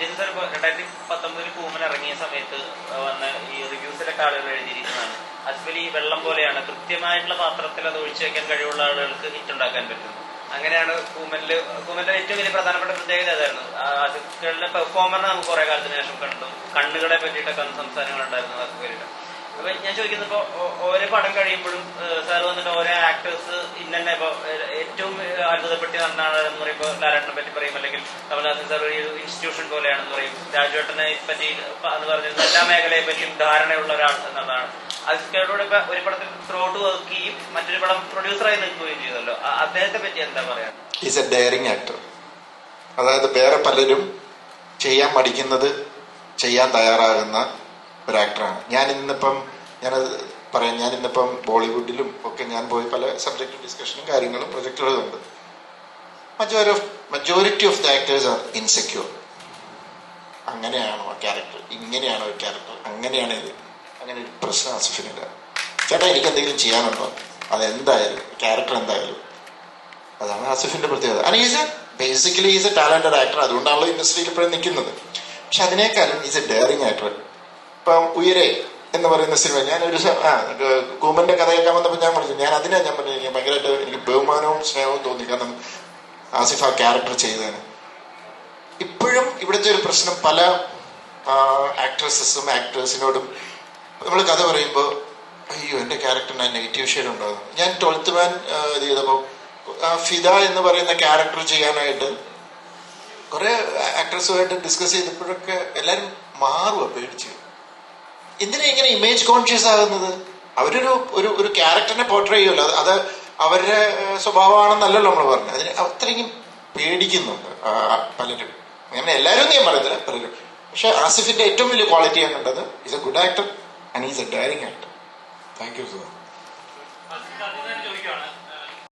ജിൻ sir ഇപ്പോൾ രണ്ടായിരത്തി പത്തൊമ്പതിൽ കൂമൻ ഇറങ്ങിയ സമയത്ത് വന്ന ഈ റിവ്യൂസിലൊക്കെ ആളുകൾ എഴുതിയിരിക്കുന്നതാണ്. അസ്ബലി വെള്ളം പോലെയാണ്. കൃത്യമായിട്ടുള്ള പാത്രത്തിൽ അത് ഒഴിച്ചു വെക്കാൻ കഴിവുള്ള ആളുകൾക്ക് ഹിറ്റ് ഉണ്ടാക്കാൻ പറ്റും. അങ്ങനെയാണ് കൂമനിൽ കൂമന്റെ ഏറ്റവും വലിയ പ്രധാനപ്പെട്ട പ്രത്യേകത അതായിരുന്നു. അസുഖങ്ങളുടെ പെർഫോമർ നമുക്ക് കുറെ കാലത്തിന് ശേഷം കണ്ടു. കണ്ണുകളെ പറ്റിയിട്ടൊക്കെ സംസാരങ്ങൾ ഉണ്ടായിരുന്നു അസുഖരുടെ അപ്പൊ ഞാൻ ചോദിക്കുന്നത് ഓരോ പടം കഴിയുമ്പോഴും സാർ വന്നിട്ട് ഓരോ ആക്ടേഴ്സ് ഇന്നെ ഇപ്പൊ ഏറ്റവും അത്ഭുതപ്പെട്ടി എന്ന് പറയുമ്പോൾ ലാലേട്ടനെ പറ്റി പറയും അല്ലെങ്കിൽ കമൽഹാസൻ സാർ ഒരു ഇൻസ്റ്റിറ്റ്യൂഷൻ പോലെയാണെന്ന് പറയും. രാജുവേട്ടനെ പറ്റി എന്ന് പറഞ്ഞിരുന്ന എല്ലാ മേഖലയെ പറ്റിയും ധാരണയുള്ള ഒരാൾ എന്നതാണ് അതിലൂടെ ഇപ്പൊ ഒരു പടത്തിൽ ത്രോട്ട് വർക്ക് ചെയ്യും മറ്റൊരു പടം പ്രൊഡ്യൂസറായി നിൽക്കുകയും ചെയ്തല്ലോ. അദ്ദേഹത്തെ പറ്റി എന്താ പറയാ ഈസ് എ ഡെയറിങ് ആക്ടർ അതായത് വേറെ പലരും ചെയ്യാൻ മടിക്കുന്നത് ചെയ്യാൻ തയ്യാറാകുന്ന ഒരു ആക്ടറാണ് ഞാൻ ഇന്നിപ്പം ഞാനത് പറയാം. ഞാൻ ഇന്നിപ്പം ബോളിവുഡിലും ഒക്കെ ഞാൻ പോയി പല സബ്ജക്റ്റ് ഡിസ്കഷനും കാര്യങ്ങളും പ്രൊജക്ടുകളും ഉണ്ട്. Majority of majority of the actors are insecure അങ്ങനെയാണോ ആ ക്യാരക്ടർ ഇങ്ങനെയാണോ ഒരു ക്യാരക്ടർ അങ്ങനെയാണ് ഇത്. അങ്ങനെ ഒരു പ്രശ്നം അസഫിനില്ല ചേട്ടാ എനിക്ക് എന്തെങ്കിലും ചെയ്യാനുണ്ടോ? അതെന്തായാലും ക്യാരക്ടർ എന്തായാലും. അതാണ് ആസിഫിന്റെ പ്രത്യേകത. അല്ലെങ്കിൽ is a basically is a talented actor അതുകൊണ്ടാണല്ലോ ഇൻഡസ്ട്രിയിൽ ഇപ്പോഴും നിൽക്കുന്നത്. പക്ഷെ അതിനേക്കാളും ഈസ് എ ഡെയറിങ് ആക്ടർ ഇപ്പം ഉയരെ എന്ന് പറയുന്ന സിനിമ. ഞാനൊരു ആ കൂമന്റെ കഥ കേൾക്കാൻ വന്നപ്പോൾ ഞാൻ പറഞ്ഞു ഞാൻ അതിനെ ഞാൻ പറഞ്ഞു എനിക്ക് ഭയങ്കരമായിട്ട് എനിക്ക് ബഹുമാനവും സ്നേഹവും തോന്നി കാരണം ആസിഫ് ആ ക്യാരക്ടർ ചെയ്തതിന്. ഇപ്പോഴും ഇവിടുത്തെ ഒരു പ്രശ്നം പല ആക്ട്രസസും ആക്ടേഴ്സിനോടും നമ്മൾ കഥ പറയുമ്പോൾ അയ്യോ എന്റെ ക്യാരക്ടറിന് നെഗറ്റീവ് ഷെയ്ഡ് ഉണ്ടാകും ഞാൻ ട്വൽത്ത് മാൻ ഇത് ചെയ്തപ്പോൾ ഫിദ എന്ന് പറയുന്ന ക്യാരക്ടർ ചെയ്യാനായിട്ട് കുറേ ആക്ട്രസുമായിട്ട് ഡിസ്കസ് ചെയ്തപ്പോഴൊക്കെ എല്ലാവരും മാറുക പേടിച്ച്. എന്തിനാ ഇങ്ങനെ ഇമേജ് കോൺഷ്യസ് ആകുന്നത്? അവരൊരു ഒരു ഒരു ക്യാരക്ടറിനെ പോർട്രേ ചെയ്യുമല്ലോ. അത് അത് അവരുടെ സ്വഭാവമാണെന്നല്ലല്ലോ നമ്മൾ പറഞ്ഞത്. അതിന് അത്രയും പേടിക്കുന്നുണ്ട് പലരും. അങ്ങനെ എല്ലാവരും ഞാൻ പറയത്തില്ല പലരും. പക്ഷെ ആസിഫിന്റെ ഏറ്റവും വലിയ ക്വാളിറ്റി ഞാൻ കണ്ടത് is a good actor and is a daring actor thank you sir